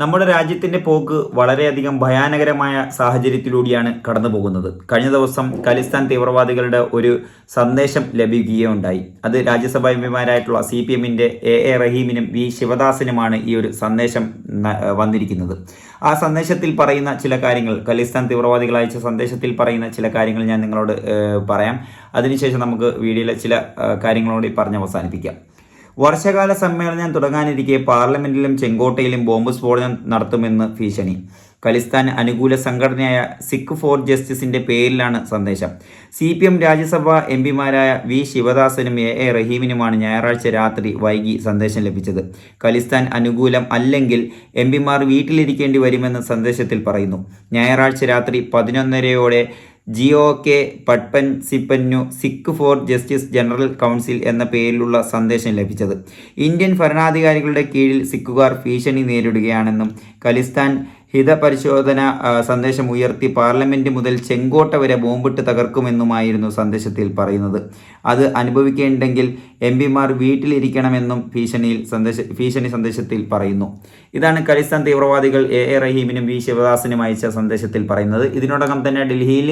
നമ്മുടെ രാജ്യത്തിന്റെ പോക്ക് വളരെയധികം ഭയാനകരമായ സാഹചര്യത്തിലൂടെയാണ് കടന്നു പോകുന്നത് കഴിഞ്ഞ ദിവസം ഖലിസ്ഥാൻ തീവ്രവാദികളുടെ ഒരു സന്ദേശം ലഭിക്കുകയുണ്ടായി. അത് രാജ്യസഭാ എംപിമാരായിട്ടുള്ള സി പി എമ്മിന്റെ എ എ റഹീമിനും വി ശിവദാസിനുമാണ് ഈ ഒരു സന്ദേശം വന്നിരിക്കുന്നത്. ആ സന്ദേശത്തിൽ പറയുന്ന ചില കാര്യങ്ങൾ ഖലിസ്ഥാൻ തീവ്രവാദികൾ അയച്ച സന്ദേശത്തിൽ പറയുന്ന ചില കാര്യങ്ങൾ ഞാൻ നിങ്ങളോട് പറയാം. അതിനുശേഷം നമുക്ക് വീഡിയോയിലെ ചില കാര്യങ്ങളോട് പറഞ്ഞ് അവസാനിപ്പിക്കാം. വർഷകാല സമ്മേളനം തുടങ്ങാനിരിക്കെ പാർലമെന്റിലും ചെങ്കോട്ടയിലും ബോംബ് സ്ഫോടനം നടത്തുമെന്ന് ഭീഷണി ഖലിസ്ഥാൻ അനുകൂല സംഘടനയായ സിഖ് ഫോർ ജസ്റ്റിസിന്റെ പേരിലാണ് സന്ദേശം. C P M Rajya Sabha M പിമാരായ V ശിവദാസനും എ എ റഹീമിനുമാണ് ഞായറാഴ്ച രാത്രി വൈകി സന്ദേശം ലഭിച്ചത്. ഖലിസ്ഥാൻ അനുകൂലം അല്ലെങ്കിൽ എം പിമാർ വീട്ടിലിരിക്കേണ്ടി വരുമെന്ന് സന്ദേശത്തിൽ പറയുന്നു. ഞായറാഴ്ച രാത്രി പതിനൊന്നരയോടെ ജിഒ കെ പട്പൻ സിപ്പന്നു Sikh for justice general council എന്ന പേരിലുള്ള സന്ദേശം ലഭിച്ചത്. ഇന്ത്യൻ ഭരണാധികാരികളുടെ കീഴിൽ സിഖുകാർ ഭീഷണി നേരിടുകയാണെന്നും ഖലിസ്ഥാൻ ഹിതപരിശോധന സന്ദേശം ഉയർത്തി പാർലമെന്റ് മുതൽ ചെങ്കോട്ട വരെ ബോംബിട്ട് തകർക്കുമെന്നുമായിരുന്നു സന്ദേശത്തിൽ പറയുന്നത്. അത് അനുഭവിക്കേണ്ടെങ്കിൽ എം പിമാർ വീട്ടിലിരിക്കണമെന്നും ഭീഷണിയിൽ സന്ദേശ ഭീഷണി സന്ദേശത്തിൽ പറയുന്നു. ഇതാണ് ഖലിസ്ഥാൻ തീവ്രവാദികൾ എ എ റഹീമിനും വി ശിവദാസിനും അയച്ച സന്ദേശത്തിൽ പറയുന്നത്. ഇതിനോടകം തന്നെ ഡൽഹിയിൽ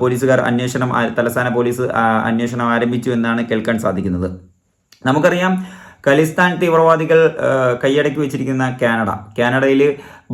പോലീസുകാർ അന്വേഷണം തലസ്ഥാന പോലീസ് അന്വേഷണം ആരംഭിച്ചു എന്നാണ് കേൾക്കാൻ സാധിക്കുന്നത്. നമുക്കറിയാം ഖലിസ്ഥാൻ തീവ്രവാദികൾ കൈയടക്കി വെച്ചിരിക്കുന്ന കാനഡ. കാനഡയിൽ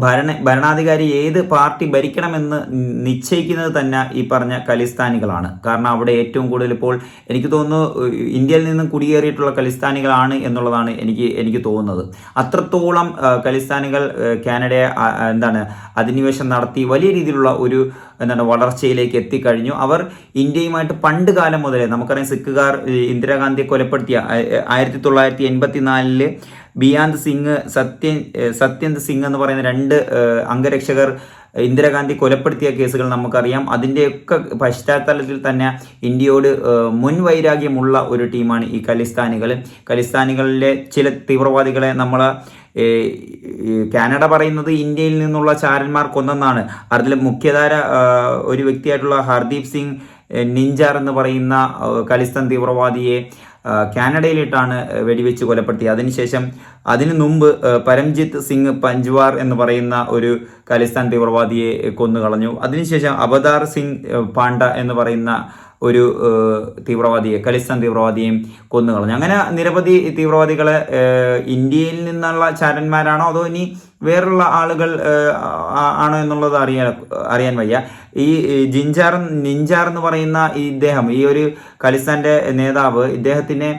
ഭരണ ഭരണാധികാരി ഏത് പാർട്ടി ഭരിക്കണമെന്ന് നിശ്ചയിക്കുന്നത് തന്നെ ഈ പറഞ്ഞ കലിസ്ഥാനികളാണ്. കാരണം അവിടെ ഏറ്റവും കൂടുതൽ ഇപ്പോൾ എനിക്ക് തോന്നുന്നു ഇന്ത്യയിൽ നിന്നും കുടിയേറിയിട്ടുള്ള കലിസ്ഥാനികളാണ് എന്നുള്ളതാണ് എനിക്ക് എനിക്ക് തോന്നുന്നത്. അത്രത്തോളം കലിസ്ഥാനികൾ കാനഡയെ എന്താണ് അധിനിവേശം നടത്തി വലിയ രീതിയിലുള്ള ഒരു എന്താണ് വളർച്ചയിലേക്ക് എത്തിക്കഴിഞ്ഞു. അവർ ഇന്ത്യയുമായിട്ട് പണ്ട് കാലം മുതലേ നമുക്കറിയാം സിഖുകാർ ഇന്ദിരാഗാന്ധിയെ കൊലപ്പെടുത്തിയ ആയിരത്തി തൊള്ളായിരത്തി എൺപത്തിനാലിൽ ബിയാന്ത് സിംഗ് സത്യൻ സത്യന്ത് സിംഗ് എന്ന് പറയുന്ന രണ്ട് അംഗരക്ഷകർ ഇന്ദിരാഗാന്ധി കൊലപ്പെടുത്തിയ കേസുകൾ നമുക്കറിയാം. അതിന്റെയൊക്കെ പശ്ചാത്തലത്തിൽ തന്നെ ഇന്ത്യയോട് മുൻ മുൻവൈരാഗ്യമുള്ള ഒരു ടീമാണ് ഈ ഖലിസ്ഥാനികൾ. ഖലിസ്ഥാനികളിലെ ചില തീവ്രവാദികളെ നമ്മൾ കാനഡ പറയുന്നത് ഇന്ത്യയിൽ നിന്നുള്ള ചാരന്മാർ കൊന്നെന്നാണ്. അതിൽ മുഖ്യധാര ഒരു വ്യക്തിയായിട്ടുള്ള ഹർദീപ് സിംഗ് നിഞ്ചാർ എന്ന് പറയുന്ന ഖലിസ്ഥാൻ തീവ്രവാദിയെ കാനഡയിലിട്ടാണ് വെടിവെച്ച് കൊലപ്പെടുത്തിയത്. അതിനുശേഷം അതിനു മുമ്പ് പരംജിത്ത് സിംഗ് പഞ്ച്വാർ എന്ന് പറയുന്ന ഒരു ഖലിസ്ഥാൻ തീവ്രവാദിയെ കൊന്നുകളഞ്ഞു. അതിനുശേഷം അബദാർ സിംഗ് പാണ്ഡ എന്ന് പറയുന്ന ഒരു തീവ്രവാദിയെ ഖലിസ്ഥാൻ തീവ്രവാദിയെയും കൊന്നുകളഞ്ഞു അങ്ങനെ നിരവധി തീവ്രവാദികളെ ഇന്ത്യയിൽ നിന്നുള്ള ചാരന്മാരാണോ അതോ ഇനി വേറുള്ള ആളുകൾ ആണോ എന്നുള്ളത് അറിയാൻ അറിയാൻ വയ്യ. ഈ ജിഞ്ചാർ നിഞ്ചാർ എന്ന് പറയുന്ന ഈ ഇദ്ദേഹം ഈ ഒരു ഖലിസ്ഥാന്റെ നേതാവ് ഇദ്ദേഹത്തിനെ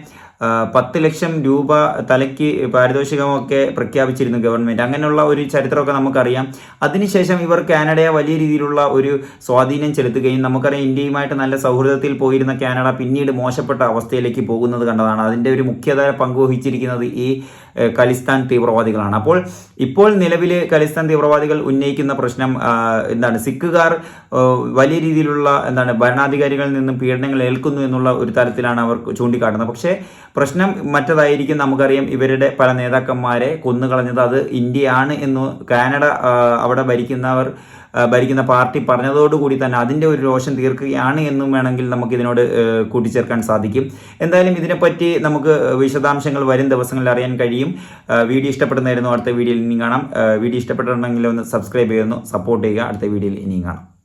പത്ത് ലക്ഷം രൂപ തലയ്ക്ക് പാരിതോഷികമൊക്കെ പ്രഖ്യാപിച്ചിരുന്നു ഗവൺമെന്റ്. അങ്ങനെയുള്ള ഒരു ചരിത്രമൊക്കെ നമുക്കറിയാം. അതിനുശേഷം ഇവർ കാനഡയെ വലിയ രീതിയിലുള്ള ഒരു സ്വാധീനം ചെലുത്തുകയും നമുക്കറിയാം ഇന്ത്യയുമായിട്ട് നല്ല സൗഹൃദത്തിൽ പോയിരുന്ന കാനഡ പിന്നീട് മോശപ്പെട്ട അവസ്ഥയിലേക്ക് പോകുന്നത് കണ്ടതാണ്. അതിന്റെ ഒരു മുഖ്യധാര പങ്കുവഹിച്ചിരിക്കുന്നത് ഈ ഖലിസ്ഥാൻ തീവ്രവാദികളാണ്. അപ്പോൾ ഇപ്പോൾ നിലവിൽ ഖലിസ്ഥാൻ തീവ്രവാദികൾ ഉന്നയിക്കുന്ന പ്രശ്നം എന്താണ് സിഖുകാർ വലിയ രീതിയിലുള്ള എന്താണ് ഭരണാധികാരികളിൽ നിന്നും പീഡനങ്ങൾ ഏൽക്കുന്നു എന്നുള്ള ഒരു തരത്തിലാണ് അവർ ചൂണ്ടിക്കാട്ടുന്നത്. പക്ഷേ പ്രശ്നം മറ്റതായിരിക്കും നമുക്കറിയാം. ഇവരുടെ പല നേതാക്കന്മാരെ കൊന്നുകളഞ്ഞത് അത് ഇന്ത്യയാണ് എന്ന് കാനഡ അവിടെ ഭരിക്കുന്നവർ ഭരിക്കുന്ന പാർട്ടി പറഞ്ഞതോടുകൂടി തന്നെ അതിന്റെ ഒരു രോഷം തീർക്കുകയാണ് എന്നും വേണമെങ്കിൽ നമുക്ക് ഇതിനോട് കൂട്ടിച്ചേർക്കാൻ സാധിക്കും. എന്തായാലും ഇതിനെപ്പറ്റി നമുക്ക് വിശദാംശങ്ങൾ വരും ദിവസങ്ങളിൽ അറിയാൻ കഴിയും. വീഡിയോ ഇഷ്ടപ്പെടുന്നതായിരുന്നു അടുത്ത വീഡിയോയിൽ ഇനിയും കാണാം. വീഡിയോ ഇഷ്ടപ്പെട്ടിട്ടുണ്ടെങ്കിൽ ഒന്ന് സബ്സ്ക്രൈബ് ചെയ്യുന്നു സപ്പോർട്ട് ചെയ്യുക. അടുത്ത വീഡിയോയിൽ ഇനിയും കാണാം.